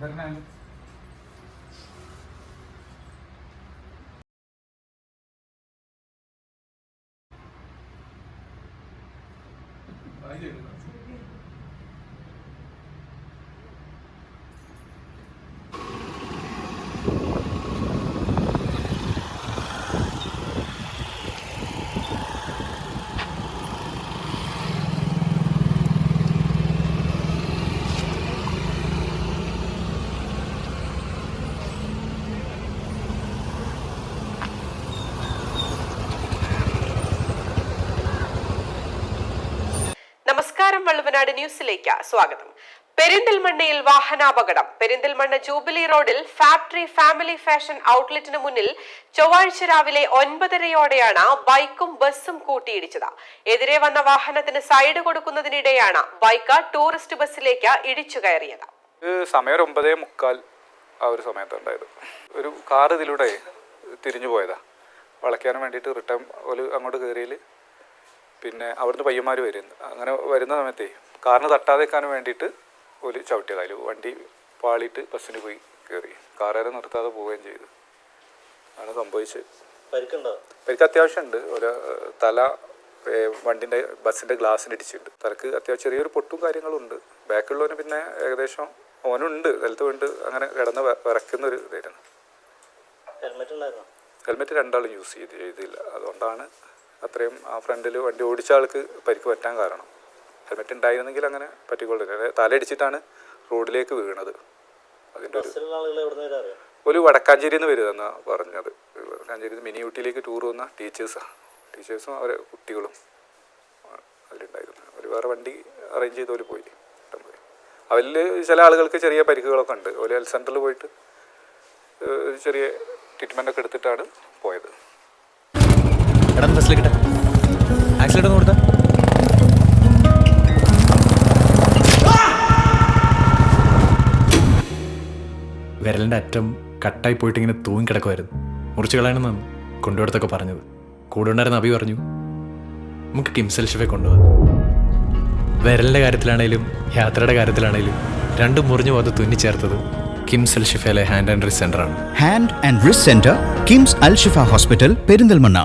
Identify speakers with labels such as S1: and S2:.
S1: Berna. Hayır. Thank you.
S2: നമസ്കാരം വള്ളുവനാട് ന്യൂസിലേക്ക് സ്വാഗതം. പെരിന്തൽമണ്ണയിൽ വാഹനാപകടം. പെരിന്തൽമണ്ണ ജൂബിലി റോഡിൽ ഫാക്ടറി ഫാമിലി ഫാഷൻ ഔട്ട്ലെറ്റിന് മുന്നിൽ ചൊവ്വാഴ്ച രാവിലെ ഒൻപതരയോടെയാണ് ബൈക്കും ബസ്സും കൂട്ടിയിടിച്ചത്. എതിരെ വന്ന വാഹനത്തിന് സൈഡ് കൊടുക്കുന്നതിനിടെയാണ് ബൈക്ക് ടൂറിസ്റ്റ് ബസ്സിലേക്ക് ഇടിച്ചു കയറിയത്.
S3: സമയം ഒമ്പതേ മുക്കാൽ ആ ഒരു സമയത്തുണ്ടായത്. ഒരു കാർ ഇതിലൂടെ തിരിഞ്ഞു പോയതാ. വളയ്ക്കാനും വേണ്ടിയിട്ട് റിട്ടേൺ ഒരു അങ്ങോട്ട് കയറിയിൽ പിന്നെ അവിടുന്ന് പയ്യന്മാർ വരുന്നു അങ്ങനെ വരുന്ന സമയത്തേ കാറിന് തട്ടാതെക്കാനും വേണ്ടിയിട്ട് ഒരു ചവിട്ടിയത്. അതിൽ വണ്ടി പാളിയിട്ട് ബസ്സിന് പോയി കയറി. കാറുകാരെ നിർത്താതെ പോവുകയും ചെയ്തു. ആണ് സംഭവിച്ചത്. എനിക്ക് അത്യാവശ്യമുണ്ട്. ഒരു തല വണ്ടിന്റെ ബസ്സിന്റെ ഗ്ലാസ്സിന് ഇടിച്ചിട്ടുണ്ട്. തലക്ക് അത്യാവശ്യം ചെറിയൊരു പൊട്ടും കാര്യങ്ങളും ഉണ്ട്. ബാക്കിയുള്ളവന് പിന്നെ ഏകദേശം ഓനുണ്ട്. നിലത്ത് വീണ്ട് അങ്ങനെ കിടന്ന് വിറയ്ക്കുന്ന ഒരു ഇതായിരുന്നു.
S4: ഹെൽമെറ്റ്
S3: രണ്ടാളും യൂസ് ചെയ്ത് ചെയ്തില്ല. അതുകൊണ്ടാണ് അത്രയും ആ ഫ്രണ്ടിൽ വണ്ടി ഓടിച്ച ആൾക്ക് പരിക്ക് പറ്റാൻ കാരണം. ഹെൽമെറ്റ് ഉണ്ടായിരുന്നെങ്കിൽ അങ്ങനെ പറ്റിക്കൊള്ളില്ല. തലയിടിച്ചിട്ടാണ് റോഡിലേക്ക് വീണത്. അതിന്റെ ഒരു ഒരു വടക്കാഞ്ചേരി എന്ന് വരുമെന്നാണ് പറഞ്ഞത്. വടക്കാഞ്ചേരി മിനി ഊട്ടിയിലേക്ക് ടൂർ വന്ന ടീച്ചേഴ്സാണ് ടീച്ചേഴ്സും അവരെ കുട്ടികളും അതിലുണ്ടായിരുന്നു. അവർ വേറെ വണ്ടി അറേഞ്ച് ചെയ്ത് അവർ പോയി. അവരിൽ ചില ആളുകൾക്ക് ചെറിയ പരിക്കുകളൊക്കെ ഉണ്ട്. ഒരു ഹെൽത്ത് സെന്ററിൽ പോയിട്ട് ഒരു ചെറിയ ട്രീറ്റ്മെന്റ് ഒക്കെ എടുത്തിട്ടാണ് പോയത്.
S5: എടാ ബസ്സിലേക്കിട്ടെ ആക്സിഡന്റ് ഒന്ന് കൊടുത്താ. വിരലിന്റെ അറ്റം കട്ടായി പോയിട്ട് ഇങ്ങനെ തൂങ്ങി കിടക്കുമായിരുന്നു മുറിച്ച് കളയണമെന്നാണ് കൊണ്ടുപോടത്തൊക്കെ പറഞ്ഞത്. കൂടെ ഉണ്ടായിരുന്ന അഭി പറഞ്ഞു നമുക്ക് കിംസൽ ഷിഫെ കൊണ്ടുപോകാം വിരലിന്റെ കാര്യത്തിലാണേലും യാത്രയുടെ കാര്യത്തിലാണേലും രണ്ടും മുറിഞ്ഞു പോകാതെ തുന്നിച്ചേർത്തത് കിംസൽ ഷിഫയിലെ hand and wrist സെന്ററാണ്
S6: hand and wrist centre KIMS Al Shifa hospital Perinthalmanna